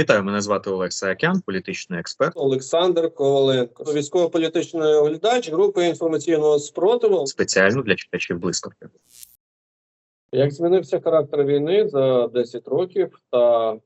Вітаю, мене звати Олег Саакян, політичний експерт. Олександр Коваленко, військово-політичний оглядач групи інформаційного спротиву. Спеціально для читачів блискавки. Як змінився характер війни за 10 років та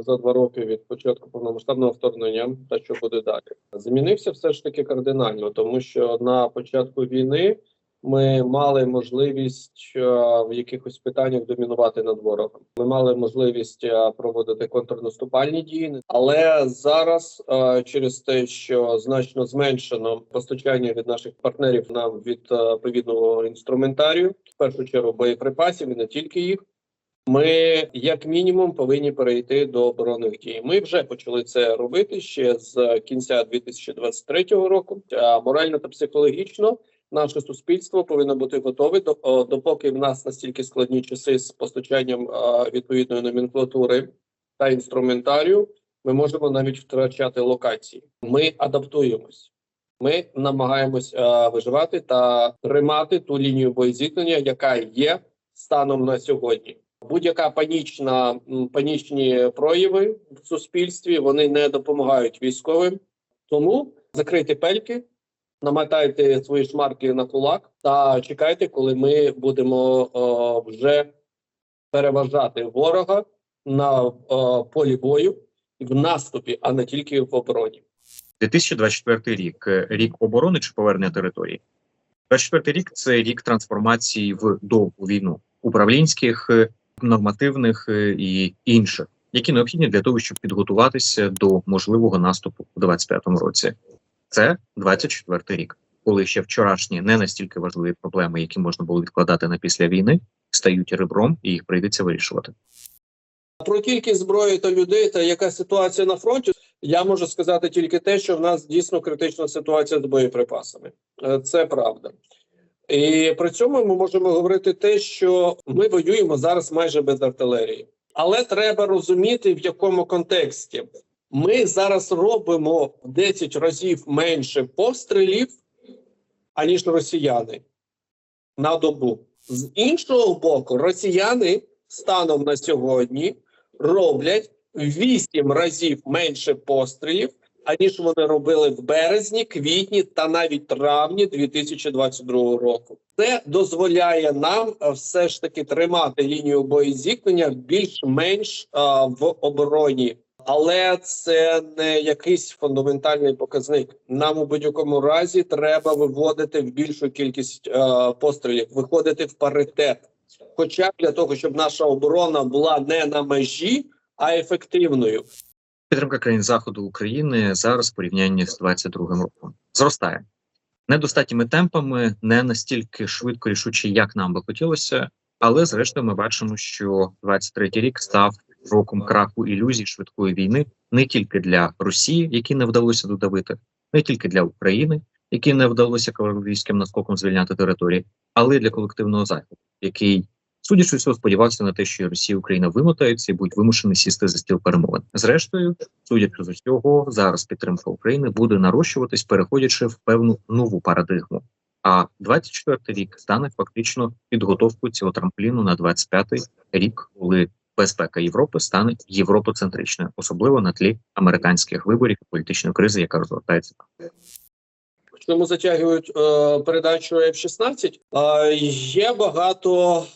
за два роки від початку повномасштабного вторгнення, та що буде далі? Змінився все ж таки кардинально, тому що на початку війни ми мали можливість е, в якихось питаннях домінувати над ворогом. Ми мали можливість е, проводити контрнаступальні дії, але зараз е, через те, що значно зменшено постачання від наших партнерів нам від відповідного інструментарію, в першу чергу боєприпасів і не тільки їх. Ми, як мінімум, повинні перейти до оборонних дій. Ми вже почали це робити ще з кінця 2023 року. А морально та психологічно наше суспільство повинно бути готове до о, допоки в нас настільки складні часи з постачанням відповідної номенклатури та інструментарію. Ми можемо навіть втрачати локації. Ми адаптуємось. Ми намагаємось а, виживати та тримати ту лінію боєзіткнення, яка є станом на сьогодні. Будь-яка панічна панічні прояви в суспільстві вони не допомагають військовим. Тому закрийте пельки, намотайте свої шмарки на кулак та чекайте, коли ми будемо о, вже переважати ворога на о, полі бою в наступі, а не тільки в обороні. 2024 рік е, рік оборони чи повернення території. 24 рік це рік трансформації в довгу війну управлінських, е, нормативних е, і інших, які необхідні для того, щоб підготуватися до можливого наступу у 25-му році. Це 24 рік, коли ще вчорашні не настільки важливі проблеми, які можна було відкладати на після війни, стають ребром, і їх прийдеться вирішувати. Про кількість зброї та людей та яка ситуація на фронті, я можу сказати тільки те, що в нас дійсно критична ситуація з боєприпасами. Е, Це правда. І при цьому ми можемо говорити те, що ми воюємо зараз майже без артилерії. Але треба розуміти, в якому контексті ми зараз робимо в 10 разів менше пострілів, аніж росіяни на добу. З іншого боку, росіяни станом на сьогодні роблять в 8 разів менше пострілів, аніж вони робили в березні, квітні та навіть травні 2022 року. Це дозволяє нам е, все ж таки тримати лінію боєзіткнення більш-менш е, в обороні. Але це не якийсь фундаментальний показник. Нам у будь-якому разі треба виводити в більшу кількість е, пострілів, виходити в паритет. Хоча для того, щоб наша оборона була не на межі, а ефективною. Підтримка країн заходу України зараз в порівнянні з 22 роком зростає недостатніми темпами, не настільки швидко рішуче, як нам би хотілося. Але зрештою, ми бачимо, що 23-й рік став роком краху ілюзій швидкої війни не тільки для Росії, які не вдалося додавити, не тільки для України, які не вдалося кавалерійським наскоком звільняти території, але й для колективного заходу, який судячи всього, сподівався на те, що Росія і Україна вимотаються і будуть вимушені сісти за стіл перемовин. Зрештою, судячи з усього, зараз підтримка України буде нарощуватись, переходячи в певну нову парадигму. А 24-й рік стане фактично підготовкою цього трампліну на 25-й рік, коли безпека Європи стане європоцентричною, особливо на тлі американських виборів і політичної кризи, яка розгортається. Чому затягують е, передачу F-16? Е, є багато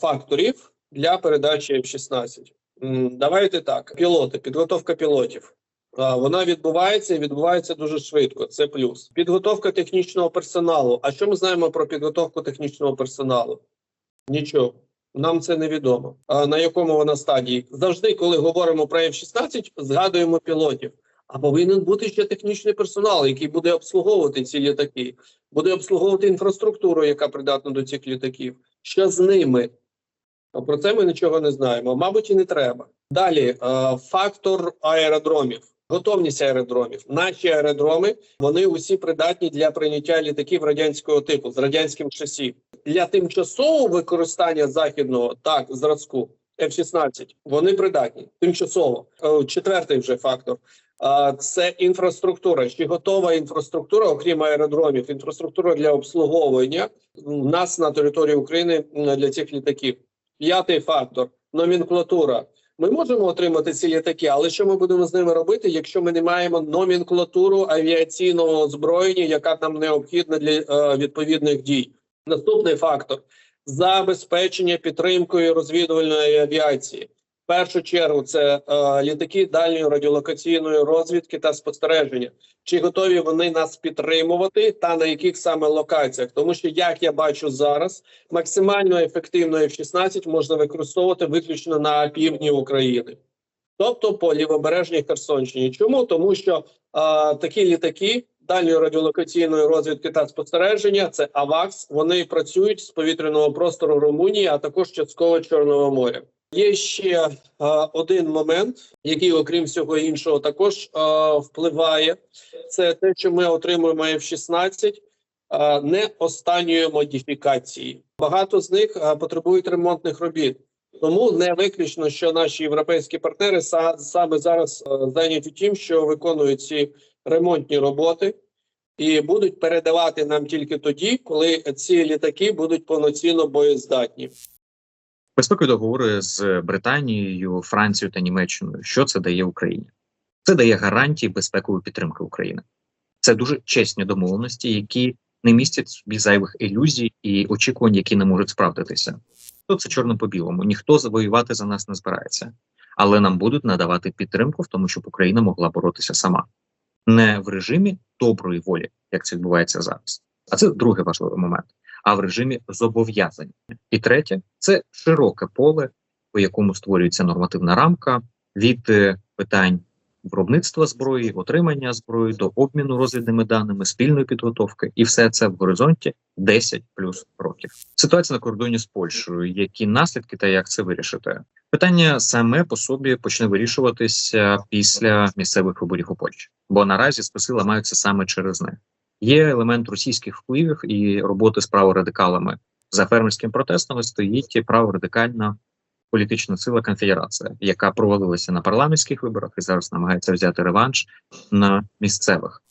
факторів для передачі F-16. Давайте так: пілоти, підготовка пілотів. Вона відбувається і відбувається дуже швидко. Це плюс. Підготовка технічного персоналу. А що ми знаємо про підготовку технічного персоналу? Нічого. Нам це невідомо. А на якому вона стадії? Завжди, коли говоримо про F-16, згадуємо пілотів. А повинен бути ще технічний персонал, який буде обслуговувати ці літаки, буде обслуговувати інфраструктуру, яка придатна до цих літаків. Що з ними? Про це ми нічого не знаємо. Мабуть, і не треба. Далі е, фактор аеродромів. Готовність аеродромів. Наші аеродроми вони усі придатні для прийняття літаків радянського типу з радянським шасі. Для тимчасового використання західного так зразку F-16 вони придатні тимчасово. Е, Четвертий вже фактор. Це інфраструктура. Чи готова інфраструктура, окрім аеродромів, інфраструктура для обслуговування нас на території України для цих літаків. П'ятий фактор номенклатура. Ми можемо отримати ці літаки, але що ми будемо з ними робити, якщо ми не маємо номенклатуру авіаційного озброєння, яка нам необхідна для е, відповідних дій? Наступний фактор забезпечення підтримкою розвідувальної авіації. Першу чергу це е, літаки дальньої радіолокаційної розвідки та спостереження. Чи готові вони нас підтримувати, та на яких саме локаціях? Тому що, як я бачу зараз, максимально ефективно F-16 можна використовувати виключно на півдні України, тобто по лівобережній Херсонщині. Чому? Тому що е, такі літаки дальньої радіолокаційної розвідки та спостереження це АВАКС. Вони працюють з повітряного простору Румунії, а також частково Чорного моря. Є ще е, один момент, який, окрім всього іншого, також е, впливає. Це те, що ми отримуємо F-16 е, не останньої модифікації. Багато з них е, потребують ремонтних робіт. Тому не виключно, що наші європейські партнери са, саме зараз е, зайняті тим, що виконують ці ремонтні роботи, і будуть передавати нам тільки тоді, коли ці літаки будуть повноцінно боєздатні. Безпекові договори з Британією, Францією та Німеччиною. Що це дає Україні? Це дає гарантії безпекової підтримки України. Це дуже чесні домовленості, які не містять собі зайвих ілюзій і очікувань, які не можуть справдитися. То це чорно по білому. Ніхто завоювати за нас не збирається, але нам будуть надавати підтримку в тому, щоб Україна могла боротися сама, не в режимі доброї волі, як це відбувається зараз. А це другий важливий момент. А в режимі зобов'язань. І третє це широке поле, по якому створюється нормативна рамка від е, питань виробництва зброї, отримання зброї до обміну розвідними даними, спільної підготовки, і все це в горизонті 10 плюс років. Ситуація на кордоні з Польщею, які наслідки та як це вирішити? Питання саме по собі почне вирішуватися після місцевих виборів у Польщі, бо наразі списи ламаються саме через них. Є елемент російських впливів і роботи з праворадикалами за фермерськими протестами стоїть праворадикальна політична сила конфедерація, яка провалилася на парламентських виборах і зараз намагається взяти реванш на місцевих.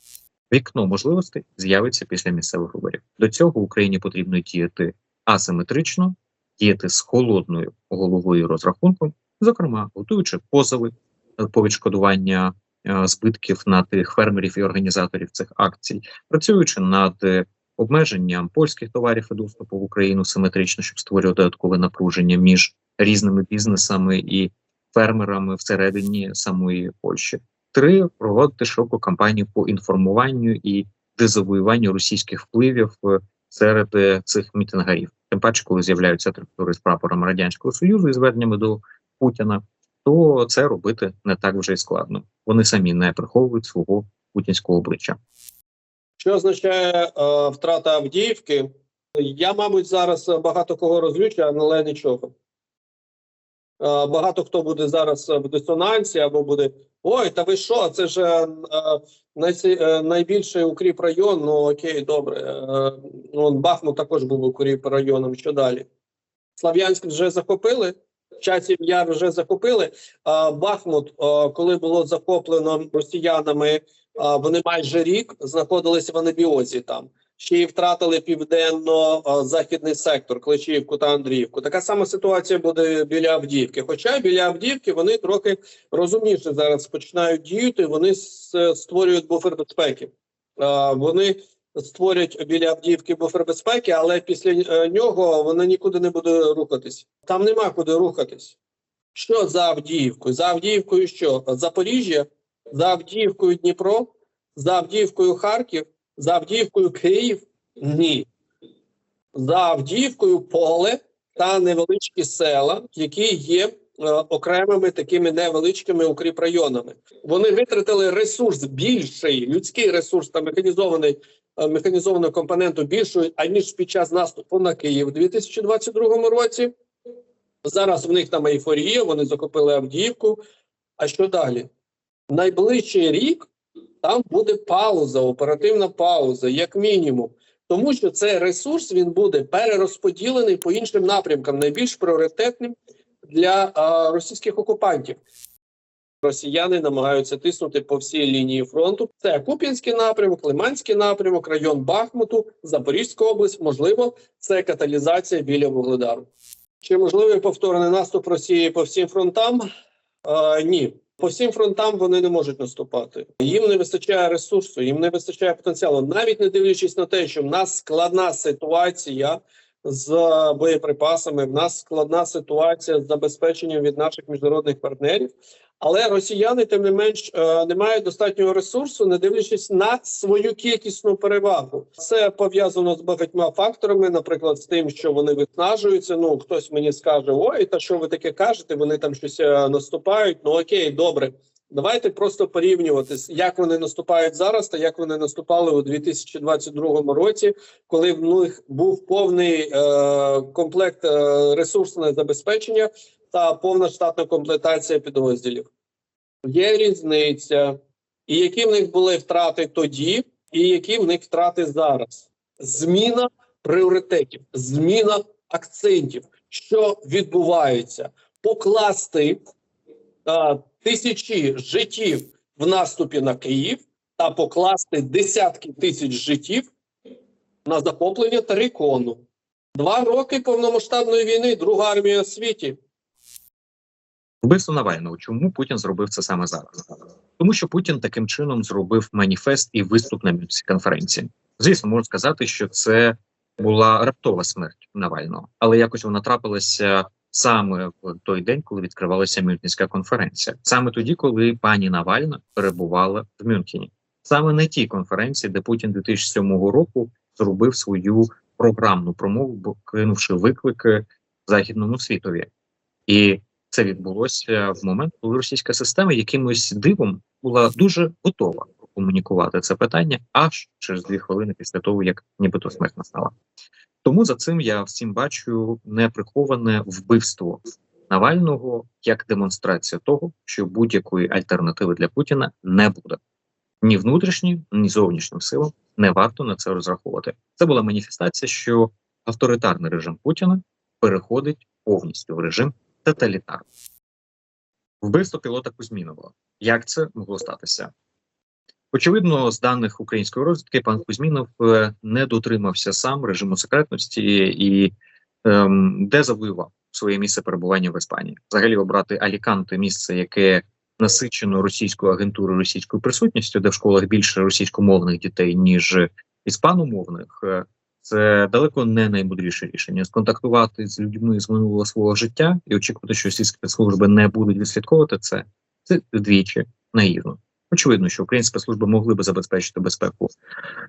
Вікно можливостей з'явиться після місцевих виборів. До цього Україні потрібно діяти асиметрично, діяти з холодною головою розрахунком, зокрема готуючи позови е, по відшкодування збитків на тих фермерів і організаторів цих акцій, працюючи над е, обмеженням польських товарів і доступу в Україну симетрично, щоб створювати додаткове напруження між різними бізнесами і фермерами всередині самої Польщі. Три проводити широку кампанію по інформуванню і дезавоюванню російських впливів е, серед е, цих мітингарів. Тим паче, коли з'являються трактори з прапором радянського союзу і зверненнями до Путіна, то це робити не так вже й складно. Вони самі не приховують свого путінського обличчя. Що означає е, втрата Авдіївки? Я, мабуть, зараз багато кого розлючу, але нічого. Е, багато хто буде зараз в дисонансі або буде ой, та ви що? Це ж е, най, е, найбільший укріп район. Ну окей, добре. Е, ну, Бахмут також був укріп районом. Що далі? Слав'янськ вже захопили. Часів яр вже захопили. Бахмут, коли було захоплено росіянами, вони майже рік знаходилися в анабіозі там. Ще й втратили південно-західний сектор, Кличівку та Андріївку. Така сама ситуація буде біля Авдіївки. Хоча біля Авдіївки вони трохи розумніше зараз починають діяти. Вони створюють буфер безпеки. Вони створять біля Авдіївки буфер безпеки, але після е, нього вона нікуди не буде рухатись. Там нема куди рухатись. Що за Авдіївкою? За Авдіївкою що? Запоріжжя, за Авдіївкою Дніпро, за Авдіївкою Харків, за Авдіївкою Київ? Ні. За Авдіївкою поле та невеличкі села, які є е, окремими такими невеличкими укріпрайонами. Вони витратили ресурс більший, людський ресурс та механізований механізованого компоненту більшою, аніж під час наступу на Київ у 2022 році. Зараз в них там ейфорія, вони захопили Авдіївку. А що далі? Найближчий рік там буде пауза, оперативна пауза, як мінімум. Тому що цей ресурс він буде перерозподілений по іншим напрямкам, найбільш пріоритетним для а, російських окупантів. Росіяни намагаються тиснути по всій лінії фронту. Це Куп'янський напрямок, Лиманський напрямок, район Бахмуту, Запорізька область. Можливо, це каталізація біля Вугледару. Чи можливий повторний наступ Росії по всім фронтам? Е, ні, по всім фронтам вони не можуть наступати. Їм не вистачає ресурсу, їм не вистачає потенціалу, навіть не дивлячись на те, що в нас складна ситуація з боєприпасами. В нас складна ситуація з забезпеченням від наших міжнародних партнерів. Але росіяни, тим не менш, е, не мають достатнього ресурсу, не дивлячись на свою кількісну перевагу. Це пов'язано з багатьма факторами, наприклад, з тим, що вони виснажуються. Ну хтось мені скаже: ой, та що ви таке кажете? Вони там щось е, наступають. Ну окей, добре. Давайте просто порівнювати, як вони наступають зараз, та як вони наступали у 2022 році, коли в них був повний е, комплект е, ресурсне забезпечення та повна штатна комплектація підрозділів. Є різниця, і які в них були втрати тоді, і які в них втрати зараз. Зміна пріоритетів, зміна акцентів, що відбувається, покласти а, тисячі життів в наступі на Київ та покласти десятки тисяч життів на захоплення Тарикону. Два роки повномасштабної війни, друга армія у світі. Вбивство Навального. Чому Путін зробив це саме зараз? Тому що Путін таким чином зробив маніфест і виступ на Мюнхенській конференції. Звісно, можна сказати, що це була раптова смерть Навального, але якось вона трапилася саме в той день, коли відкривалася Мюнхенська конференція, саме тоді, коли пані Навальна перебувала в Мюнхені, саме на тій конференції, де Путін 2007 року зробив свою програмну промову, кинувши виклики західному світові, і це відбулося в момент, коли російська система якимось дивом була дуже готова комунікувати це питання аж через дві хвилини після того, як нібито смерть настала. Тому за цим я всім бачу неприховане вбивство Навального як демонстрація того, що будь-якої альтернативи для Путіна не буде ні внутрішнім, ні зовнішнім силам не варто на це розраховувати. Це була маніфестація, що авторитарний режим Путіна переходить повністю в режим тоталітарний. Вбивство пілота Кузьмінова. Як це могло статися? Очевидно, з даних української розвідки, пан Кузьмінов е, не дотримався сам режиму секретності і ем, де завоював своє місце перебування в Іспанії. Взагалі обрати Аліканте, місце, яке насичено російською агентурою, російською присутністю, де в школах більше російськомовних дітей ніж іспаномовних. Це далеко не наймудріше рішення. Сконтактувати з людьми з минулого свого життя і очікувати, що російські спецслужби не будуть відслідковувати це. Це вдвічі наївно. Очевидно, що українські спецслужби могли би забезпечити безпеку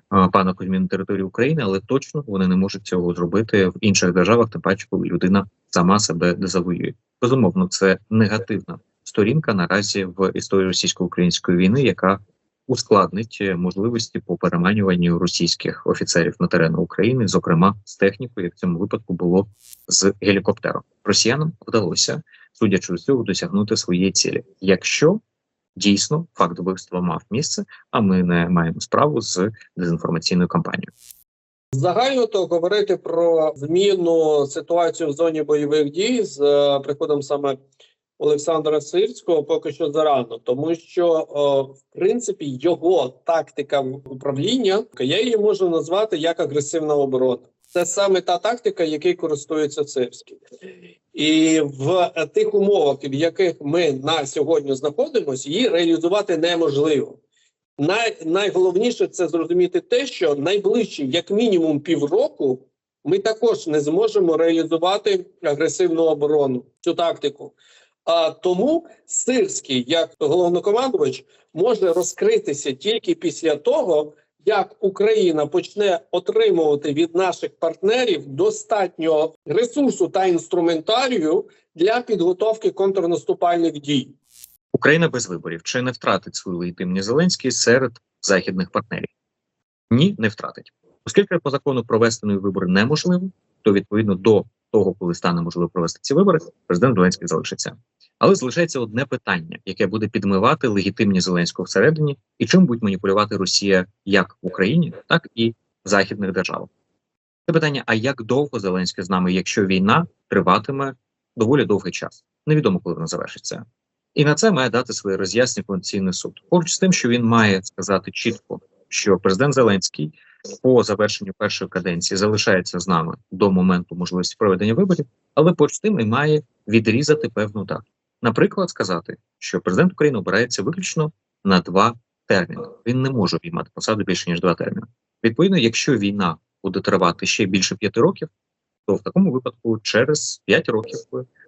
а, пана Кузьмі на території України, але точно вони не можуть цього зробити в інших державах, тим паче, коли людина сама себе дезавоює. Безумовно, це негативна сторінка наразі в історії російсько-української війни, яка ускладнить е, можливості по переманюванню російських офіцерів на терени України, зокрема з технікою, як в цьому випадку було з гелікоптером. Росіянам вдалося, судячи з цього, досягнути своєї цілі. Якщо дійсно факт вбивства мав місце, а ми не маємо справу з дезінформаційною кампанією. Загально то говорити про зміну ситуацію в зоні бойових дій з е, приходом саме Олександра Сирського поки що зарано, тому що о, в принципі його тактика управління я її можу назвати як агресивна оборона. Це саме та тактика, якою користується Сирський. І в е, тих умовах, в яких ми на сьогодні знаходимося, її реалізувати неможливо. Най, найголовніше це зрозуміти те, що найближчі, як мінімум, півроку, ми також не зможемо реалізувати агресивну оборону цю тактику. А тому Сирський, як головнокомандувач, може розкритися тільки після того, як Україна почне отримувати від наших партнерів достатньо ресурсу та інструментарію для підготовки контрнаступальних дій. Україна без виборів чи не втратить свою легітимність Зеленський серед західних партнерів? Ні, не втратить. Оскільки по закону провести нові вибори неможливо, то відповідно до того, коли стане можливо провести ці вибори, президент Зеленський залишиться. Але залишається одне питання, яке буде підмивати легітимність Зеленського всередині, і чим буде маніпулювати Росія як в Україні, так і в західних державах. Це питання: а як довго Зеленський з нами, якщо війна триватиме доволі довгий час? Невідомо, коли вона завершиться. І на це має дати своє роз'яснення Конституційний суд. Поруч з тим, що він має сказати чітко, що президент Зеленський по завершенню першої каденції залишається з нами до моменту можливості проведення виборів, але поруч тим має відрізати певну дату. Наприклад, сказати, що президент України обирається виключно на два терміни. Він не може обіймати посаду більше ніж два терміни. Відповідно, якщо війна буде тривати ще більше п'яти років, то в такому випадку через п'ять років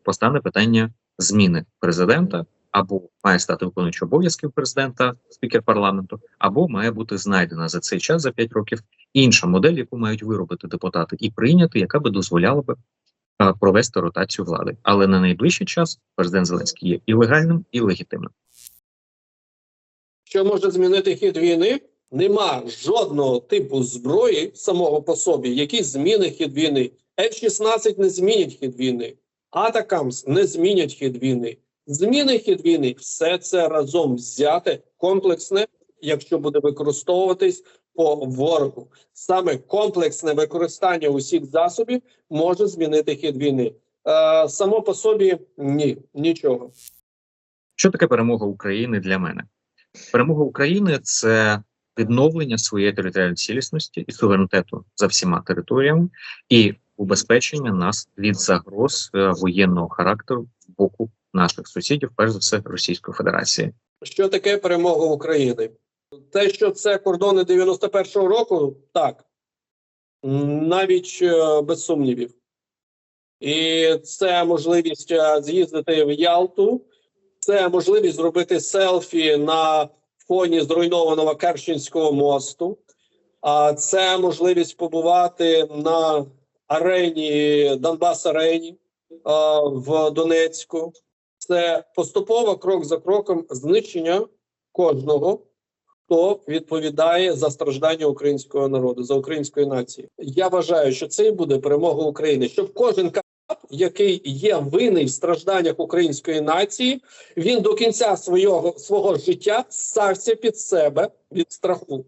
постане питання зміни президента. Або має стати виконуючим обов'язків президента, спікер парламенту, або має бути знайдена за цей час за 5 років інша модель, яку мають виробити депутати, і прийняти, яка би дозволяла би провести ротацію влади. Але на найближчий час президент Зеленський є і легальним, і легітимним. Що може змінити хід війни? Нема жодного типу зброї самого по собі, який змінить хід війни. F-16 не змінять хід війни, Атакамс не змінять хід війни. Зміни хід війни все це разом взяте комплексне, якщо буде використовуватись по ворогу. Саме комплексне використання усіх засобів може змінити хід війни. Е, само по собі ні, нічого. Що таке перемога України для мене? Перемога України це відновлення своєї територіальної цілісності і суверенітету за всіма територіями і убезпечення нас від загроз е, воєнного характеру з боку наших сусідів, перш за все Російської Федерації. Що таке перемога України? Те, що це кордони 91-го року, так навіть е, без сумнівів. І це можливість е, з'їздити в Ялту, це можливість зробити селфі на фоні зруйнованого Керченського мосту, а це можливість побувати на арені Донбас арені в Донецьку. Це поступово крок за кроком знищення кожного, хто відповідає за страждання українського народу, за української нації. Я вважаю, що це і буде перемога України, щоб кожен кап, який є винний в стражданнях української нації, він до кінця свого, свого життя стався під себе від страху.